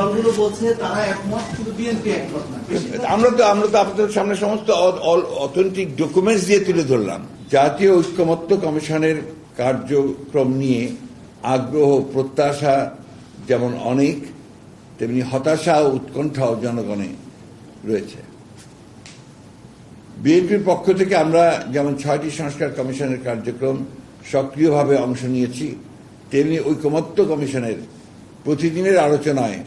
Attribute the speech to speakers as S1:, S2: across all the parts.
S1: দলগুলো বলছে তারা একমত, কিন্তু বিএনপি একমত না।
S2: আমরা তো আমরা তো আপনাদের সামনে সমস্ত অথেন্টিক ডকুমেন্টস দিয়ে তুলে ধরলাম। জাতীয় ঐক্যমত্য কমিশনের কার্যক্রম নিয়ে আগ্রহ, প্রত্যাশা যেমন অনেক, তেমনি হতাশা ও উৎকণ্ঠাও জনগণে রয়েছে। বিএনপির পক্ষ থেকে আমরা যেমন ছয়টি সংস্কার কমিশনের কার্যক্রম সক্রিয়ভাবে অংশ নিয়েছি, তেমনি ঐকমত্য কমিশনের প্রতিদিনের আলোচনায়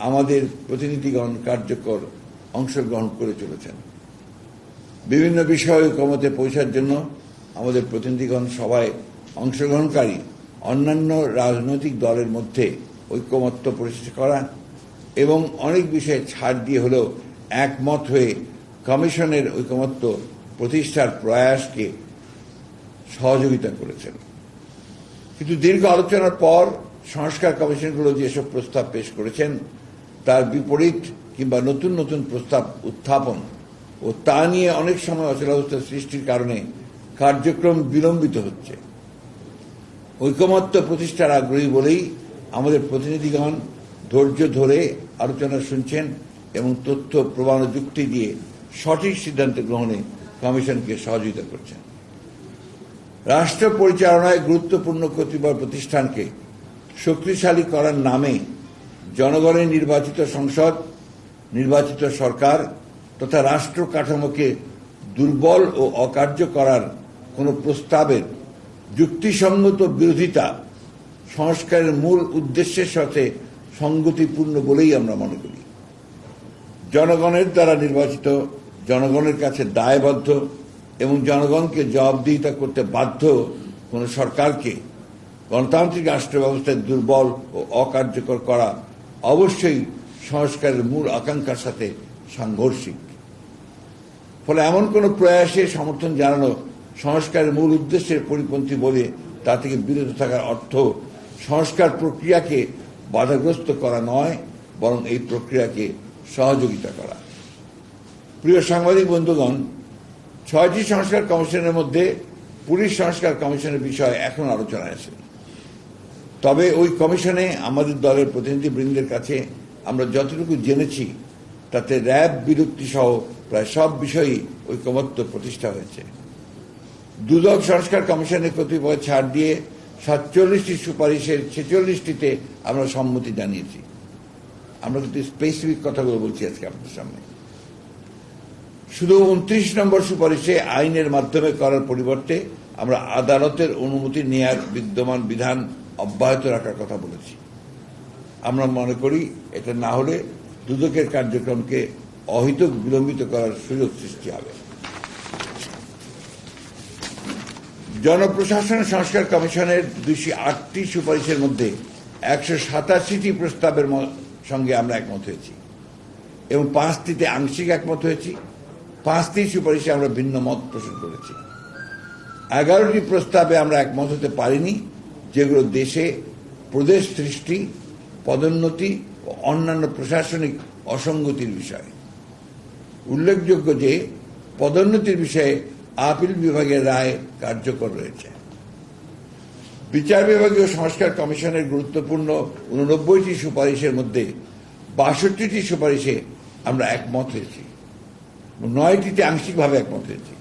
S2: আমাদের প্রতিনিধিগণ কার্যকর অংশগ্রহণ করে চলেছেন। বিভিন্ন বিষয়ে ঐকমতে পৌঁছার জন্য আমাদের প্রতিনিধিগণ সভায় অংশগ্রহণকারী। অন্যান্য রাজনৈতিক দলের মধ্যে ঐকমত্য প্রতিষ্ঠা করা এবং অনেক বিষয়ে ছাড় দিয়ে হলেও একমত হয়ে কমিশনের ঐকমত্য প্রতিষ্ঠার প্রয়াসকে সহযোগিতা করেছেন। কিন্তু দীর্ঘ আলোচনার পর সংস্কার কমিশনগুলো যেসব প্রস্তাব পেশ করেছেন তার বিপরীত কিংবা নতুন নতুন প্রস্তাব উত্থাপন ও তা নিয়ে অনেক সময় অচলাবস্থা সৃষ্টির কারণে কার্যক্রম বিলম্বিত হচ্ছে। ঐকমত্য প্রতিষ্ঠার আগ্রহী বলেই আমাদের প্রতিনিধিগণ ধৈর্য ধরে আলোচনা শুনছেন এবং তথ্য, প্রমাণ যুক্তি দিয়ে সঠিক সিদ্ধান্ত গ্রহণে কমিশনকে সহযোগিতা করছেন। রাষ্ট্র পরিচালনায় গুরুত্বপূর্ণ কতিপয় প্রতিষ্ঠানকে শক্তিশালী করার নামে জনগণের নির্বাচিত সংসদ, নির্বাচিত সরকার তথা রাষ্ট্র কাঠামোকে দুর্বল ও অকার্য করার কোনো প্রস্তাবের যুক্তিসঙ্গত বিরোধিতা সংস্কারের মূল উদ্দেশ্যের সাথে সঙ্গতিপূর্ণ বলেই আমরা মনে করি। জনগণের দ্বারা নির্বাচিত, জনগণের কাছে দায়বদ্ধ এবং জনগণকে জবাবদিহিতা করতে বাধ্য কোন সরকারকে গণতান্ত্রিক রাষ্ট্র ব্যবস্থায় দুর্বল ও অকার্যকর করা অবশ্যই সংস্কারের মূল আকাঙ্ক্ষার সাথে সাংঘর্ষিক। ফলে এমন কোন প্রয়াসে সমর্থন জানানো সংস্কারের মূল উদ্দেশ্যের পরিপন্থী বলে তা থেকে বিরত থাকার অর্থ সংস্কার প্রক্রিয়াকে বাধাগ্রস্ত করা নয়, বরং এই প্রক্রিয়াকে সহযোগিতা করা। প্রিয় সাংবাদিক বন্ধুগণ, ছয়টি সংস্কার কমিশনের মধ্যে পুলিশ সংস্কার কমিশনের বিষয়ে এখন আলোচনা আছে। তবে ওই কমিশনে আমাদের দলের প্রতিনিধিবৃন্দের কাছে আমরা যতটুকু জেনেছি, তাতে র্যাব বিলুপ্তি সহ প্রায় সব বিষয়ই ঐকমত্য প্রতিষ্ঠা হয়েছে। দুদক সংস্কার কমিশনের কতিপয় ছাড় দিয়ে সাতচল্লিশটি সুপারিশের ছেচল্লিশটিতে আমরা সম্মতি জানিয়েছি। আমরা কিন্তু স্পেসিফিক কথাগুলো বলছি আজকে আপনাদের সামনে। শুধু উনত্রিশ নম্বর সুপারিশে আইনের মাধ্যমে করার পরিবর্তে আমরা আদালতের অনুমতি নেয়ার বিদ্যমান বিধান অব্যাহত রাখার কথা বলেছি। আমরা মনে করি এটা না হলে দুদকের কার্যক্রমকে অহিত বিলম্বিত করার সুযোগ সৃষ্টি হবে। জনপ্রশাসন সংস্কার কমিশনের দুইশো আটটি সুপারিশের মধ্যে একশো সাতাশিটি প্রস্তাবের সঙ্গে আমরা একমত হয়েছি এবং পাঁচটিতে আংশিক একমত হয়েছি। পাঁচটি সুপারিশে আমরা ভিন্ন মত পোষণ করেছি। এগারোটি প্রস্তাবে আমরা একমত হতে পারিনি। যেগুলো দেশে প্রদেশ সৃষ্টি, পদোন্নতি ও অন্যান্য প্রশাসনিক অসঙ্গতির বিষয়। উল্লেখযোগ্য যে, পদোন্নতির বিষয়ে আপিল বিভাগের রায় কার্যকর রয়েছে। বিচার বিভাগীয় সংস্কার কমিশনের গুরুত্বপূর্ণ উননব্বইটি সুপারিশের মধ্যে বাষট্টিটি সুপারিশে আমরা একমত হয়েছি। নয়টিতে আংশিকভাবে একমত হয়েছি।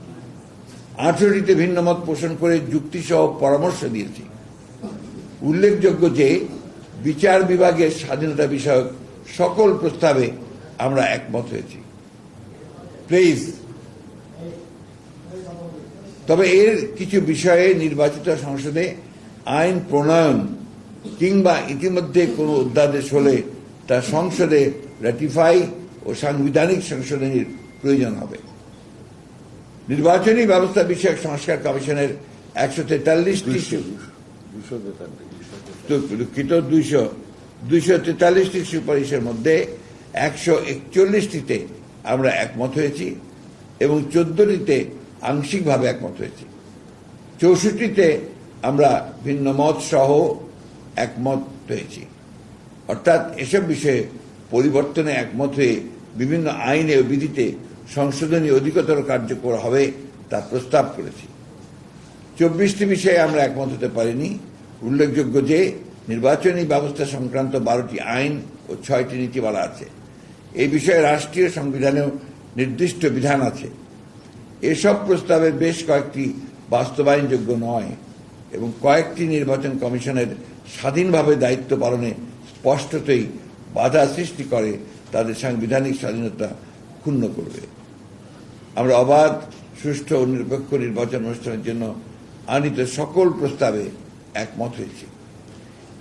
S2: আঠারোটিতে ভিন্নমত পোষণ করে যুক্তিসহ পরামর্শ দিয়েছি। উল্লেখযোগ্য যে বিচার বিভাগের স্বাধীনতা বিষয়ক সকল প্রস্তাবে আমরা একমত হয়েছি। প্লিজ। তবে এর কিছু বিষয়ে নির্বাচিত সংসদে আইন প্রণয়ন কিংবা ইতিমধ্যে কোনো অধ্যাদেশ হলে তা সংসদে র্যাটিফাই ও সাংবিধানিক সংশোধনীর প্রয়োজন হবে। নির্বাচনী ব্যবস্থা বিষয়ক সংস্কার কমিশনের একশো তেতাল্লিশটি দুঃখিত দুইশো দুইশো তেতাল্লিশটি সুপারিশের মধ্যে একশো একচল্লিশটিতে আমরা একমত হয়েছি এবং চোদ্দটিতে আংশিকভাবে একমত হয়েছি। চৌষট্টিতে আমরা ভিন্ন মত সহ একমত হয়েছি। অর্থাৎ এসব বিষয়ে পরিবর্তনে একমত হয়ে বিভিন্ন আইনে ও বিধিতে সংশোধনী অধিকতর কার্যকর হবে তা প্রস্তাব করেছি। চব্বিশটি বিষয়ে আমরা একমত হতে পারিনি। উল্লেখযোগ্য যে নির্বাচনী ব্যবস্থা সংক্রান্ত বারোটি আইন ও ছয়টি নীতিমালা আছে। এই বিষয়ে রাষ্ট্রীয় সংবিধানেও নির্দিষ্ট বিধান আছে। এসব প্রস্তাবের বেশ কয়েকটি বাস্তবায়নযোগ্য নয় এবং কয়েকটি নির্বাচন কমিশনের স্বাধীনভাবে দায়িত্ব পালনে স্পষ্টতই বাধা সৃষ্টি করে, তাদের সাংবিধানিক স্বাধীনতা ক্ষুণ্ণ করবে। আমরা অবাধ, সুষ্ঠু ও নিরপেক্ষ নির্বাচন অনুষ্ঠানের জন্য আনিত সকল প্রস্তাবে একমত হয়েছি।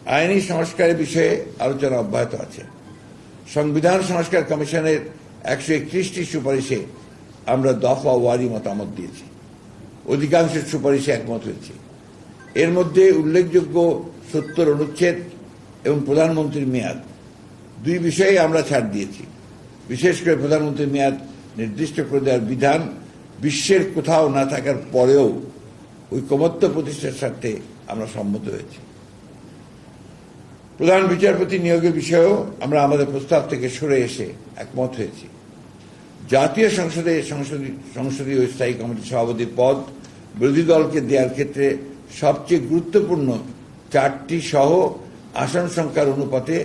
S2: আইনি সংস্কারের বিষয়ে আলোচনা অব্যাহত আছে। সংবিধান সংস্কার কমিশনের একশো একত্রিশটি সুপারিশে আমরা দফা ওয়ারি মতামত দিয়েছি। অধিকাংশ সুপারিশে একমত হয়েছি। এর মধ্যে উল্লেখযোগ্য সত্তর অনুচ্ছেদ এবং প্রধানমন্ত্রীর মেয়াদ। দুই বিষয়ে আমরা ছাড় দিয়েছি। বিশেষ করে প্রধানমন্ত্রীর মেয়াদ নির্দিষ্ট করে দেওয়ার বিধান বিশ্বের কোথাও না থাকার পরেও ঐকমত্য প্রতিষ্ঠার স্বার্থে আমরা সম্মত হয়েছি। প্রধান বিচারপতি নিয়োগের বিষয়েও আমরা আমাদের প্রস্তাব থেকে সরে এসে একমত হয়েছি। জাতীয় সংসদে সংসদীয় স্থায়ী কমিটির সভাপতির পদ বিরোধী দলকে দেওয়ার ক্ষেত্রে সবচেয়ে গুরুত্বপূর্ণ চারটি সহ আসন সংখ্যার অনুপাতে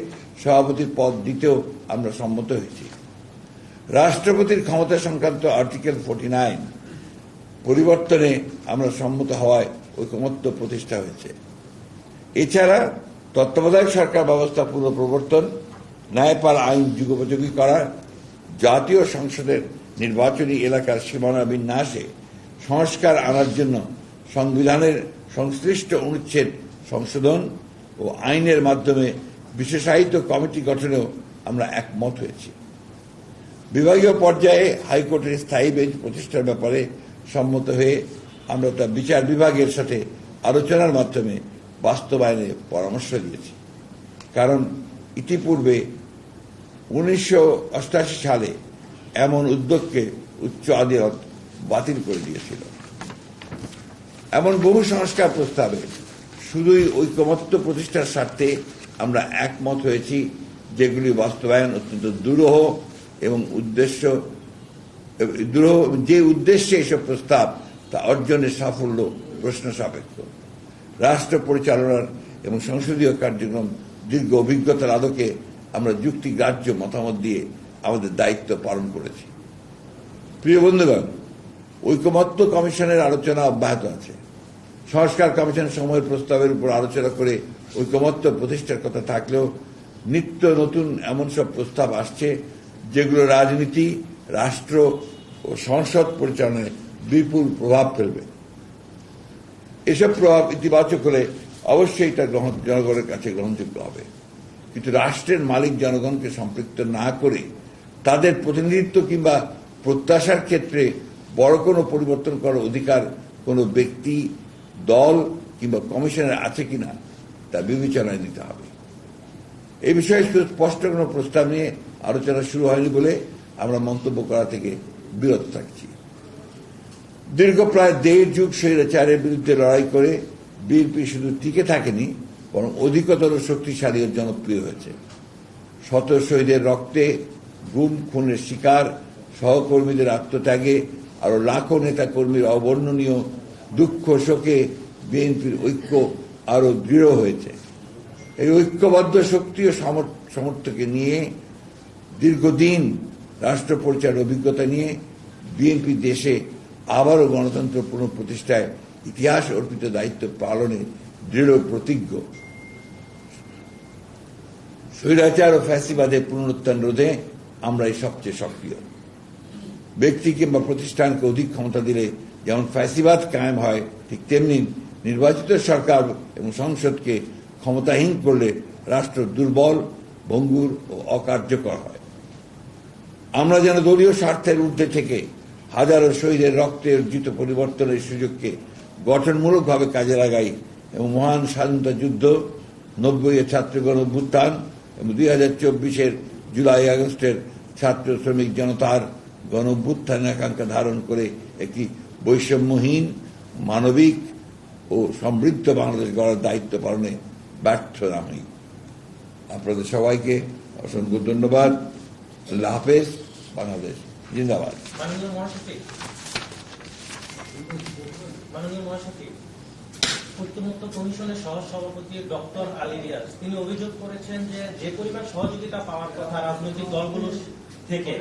S2: সভাপতির পদ দিতেও আমরা সম্মত হয়েছি। রাষ্ট্রপতির ক্ষমতা সংক্রান্ত আর্টিকেল ফোর্টি নাইন পরিবর্তনে আমরা সম্মত হওয়ায় ঐকমত্য প্রতিষ্ঠা হয়েছে। এছাড়া তত্ত্বাবধায়ক সরকার ব্যবস্থা পুনঃপ্রবর্তন ন্যায়পাল আইন যুগোপযোগী করা, জাতীয় সংসদের নির্বাচনী এলাকার সীমানা বিন্যাসে সংস্কার আনার জন্য সংবিধানের সংশ্লিষ্ট অনুচ্ছেদ সংশোধন ও আইনের মাধ্যমে বিশেষায়িত কমিটি গঠনেও আমরা একমত হয়েছি। বিভাগীয় পর্যায়ে হাইকোর্টের স্থায়ী বেঞ্চ প্রতিষ্ঠার ব্যাপারে সম্মত হয়ে আমরা তা বিচার বিভাগের সাথে আলোচনার মাধ্যমে বাস্তবায়নে পরামর্শ দিয়েছি। কারণ ইতিপূর্বে উনিশশো সালে এমন উদ্যোগকে উচ্চ আদালত বাতিল করে দিয়েছিল। এমন বহু সংস্কার প্রস্তাবে শুধুই ঐকমত্য প্রতিষ্ঠার স্বার্থে আমরা একমত হয়েছি যেগুলি বাস্তবায়ন অত্যন্ত দুরূহ এবং উদ্দেশ্য, দুরূহ, যে উদ্দেশ্যে এসব প্রস্তাব তা অর্জনের সাফল্য, প্রশ্ন সাপেক্ষ। রাষ্ট্র পরিচালনার এবং সংসদীয় কার্যক্রম দীর্ঘ অভিজ্ঞতার আলোকে আমরা যুক্তিগ্রাহ্য মতামত দিয়ে আমাদের দায়িত্ব পালন করেছি। প্রিয় বন্ধুগণ, ঐকমত্য কমিশনের আলোচনা অব্যাহত আছে। সংস্কার কমিশন সময়ের প্রস্তাবের উপর আলোচনা করে ঐকমত্য প্রতিষ্ঠার কথা থাকলেও নিত্য নতুন এমন সব প্রস্তাব আসছে যেগুলো রাজনীতি, রাষ্ট্র ও সংসদ পরিচালনায় বিপুল প্রভাব ফেলবে। এসব প্রভাব ইতিবাচক হলে অবশ্যই এটা গ্রহণ জনগণের কাছে গ্রহণযোগ্য হবে। কিন্তু রাষ্ট্রের মালিক জনগণকে সম্পৃক্ত না করে তাদের প্রতিনিধিত্ব কিংবা প্রত্যাশার ক্ষেত্রে বড় কোনো পরিবর্তন করার অধিকার কোনো ব্যক্তি, দল কিংবা কমিশনের আছে কিনা তা বিবেচনায় নিতে হবে। এই বিষয়ে স্পষ্ট কোনো প্রস্তাব নিয়ে আলোচনা শুরু হয়নি বলে আমরা মন্তব্য করা থেকে বিরত থাকছি। দীর্ঘ প্রায় দেড় যুগ স্বৈরাচারের বিরুদ্ধে লড়াই করে বিএনপি শুধু টিকে থাকেনি, বরং অধিকতর শক্তিশালী ও জনপ্রিয় হয়েছে। শত শহীদের রক্তে গুম, খুনের শিকার, সহকর্মীদের আত্মত্যাগে আরও লাখো নেতা কর্মীর অবর্ণনীয় দুঃখ শোকে বিএনপির ঐক্য আরও দৃঢ় হয়েছে। এই ঐক্যবদ্ধ শক্তি ও সামর- সামর্থ্যকে নিয়ে দীর্ঘদিন রাষ্ট্র পরিচালনার অভিজ্ঞতা নিয়ে বিএনপি দেশে আবারও গণতন্ত্র পুনঃপ্রতিষ্ঠায় ইতিহাস অর্পিত দায়িত্ব পালনে দৃঢ় প্রতিজ্ঞ। স্বৈরাচার ও ফ্যাসিবাদের পুনরুত্থান রোধে আমরা এই সবচেয়ে সক্রিয়। ব্যক্তি কিংবা প্রতিষ্ঠানকে অধিক ক্ষমতা দিলে যেমন ফ্যাসিবাদ কায়েম হয়, ঠিক তেমনি নির্বাচিত সরকার এবং সংসদকে ক্ষমতাহীন করলে রাষ্ট্র দুর্বল, ভঙ্গুর ও অকার্যকর হয়। আমরা যেন দলীয় স্বার্থের ঊর্ধ্বে থেকে হাজারো শহীদের রক্তে অর্জিত পরিবর্তনের সুযোগকে গঠনমূলকভাবে কাজে লাগাই এবং মহান স্বাধীনতা যুদ্ধ নব্বই এর ছাত্রগণ অভ্যুত্থান এবং দুই হাজার চব্বিশের জুলাই আগস্টের ছাত্র শ্রমিক জনতার গণ অভ্যুত্থানের আকাঙ্ক্ষা ধারণ করে একটি বৈষম্যহীন, মানবিক ও সমৃদ্ধ বাংলাদেশ গড়ার দায়িত্ব পালনে ব্যর্থ না হই। আপনাদের সবাইকে অসংখ্য ধন্যবাদ। আল্লাহ হাফেজ, বাংলাদেশ। জিন্দাবাদ।
S3: মাননীয় মহাসচিব মাননীয় মহাসচিব ঐক্যমত্য কমিশনের ডক্টর আলী রিয়াজ তিনি অভিযোগ করেছেন যে যে পরিমাণ সহযোগিতা পাওয়ার কথা রাজনৈতিক দলগুলো থেকে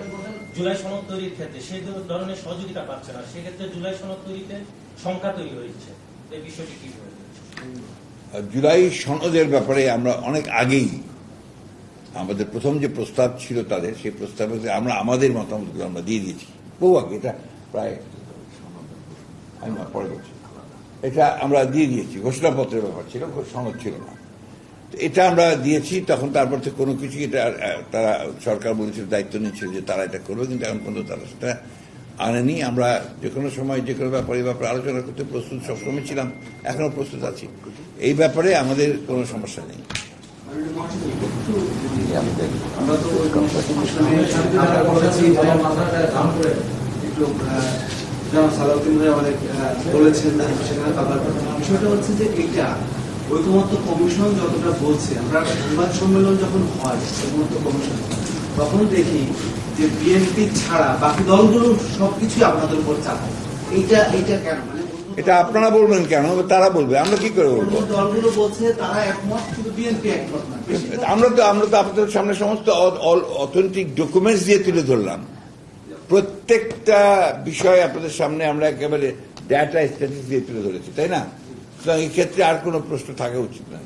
S3: জুলাই সনদ তৈরির ক্ষেত্রে সেই ধরনের সহযোগিতা পাচ্ছে না। সেক্ষেত্রে জুলাই সনদ তৈরিতে সংখ্যা তৈরি হয়েছে। এই বিষয়টি কি
S2: জুলাই সনদের ব্যাপারে আমরা অনেক আগেই আমাদের প্রথম যে প্রস্তাব ছিল তাদের, সেই প্রস্তাবে আমরা আমাদের মতামতগুলো আমরা দিয়ে দিয়েছি। বহু আগে, এটা প্রায় আমি না, পরে বলছি। এটা আমরা দিয়ে দিয়েছি, ঘোষণাপত্রের ব্যাপার ছিল সনদ ছিল না। এটা আমরা দিয়েছি, তখন তারপর থেকে কোনো কিছু এটা তারা সরকার বলেছিল, দায়িত্ব নিচ্ছিল যে তারা এটা করবে, কিন্তু এখন পর্যন্ত তারা সেটা আনেনি। আমরা যে কোনো সময় যে কোনো ব্যাপারে এই ব্যাপারে আলোচনা করতে প্রস্তুত, সবসময় ছিলাম এখনও প্রস্তুত আছি। এই ব্যাপারে আমাদের কোনো সমস্যা নেই।
S1: আহ, যেমন সালাউদ্দিন ঐকমত্য কমিশন যতটা বলছে আমরা সংবাদ সম্মেলন যখন হয় ঐকমত্য কমিশন তখন দেখি যে বিএনপি ছাড়া বাকি দলগুলো সবকিছু আপনাদের উপর চাপায় এইটা এইটা কেন?
S2: এটা আপনারা বলবেন কেন? তারা বলবে। আমরা কি করে বলব? আমরা তো আমরা তো আপনাদের সামনে সমস্ত অথেন্টিক ডকুমেন্টস দিয়ে তুলে ধরলাম। প্রত্যেকটা বিষয় আপনাদের সামনে আমরা একেবারে ডাটা স্ট্যাটিস দিয়ে তুলে ধরেছি তাই না? সুতরাং এক্ষেত্রে আর কোনো প্রশ্ন থাকা উচিত না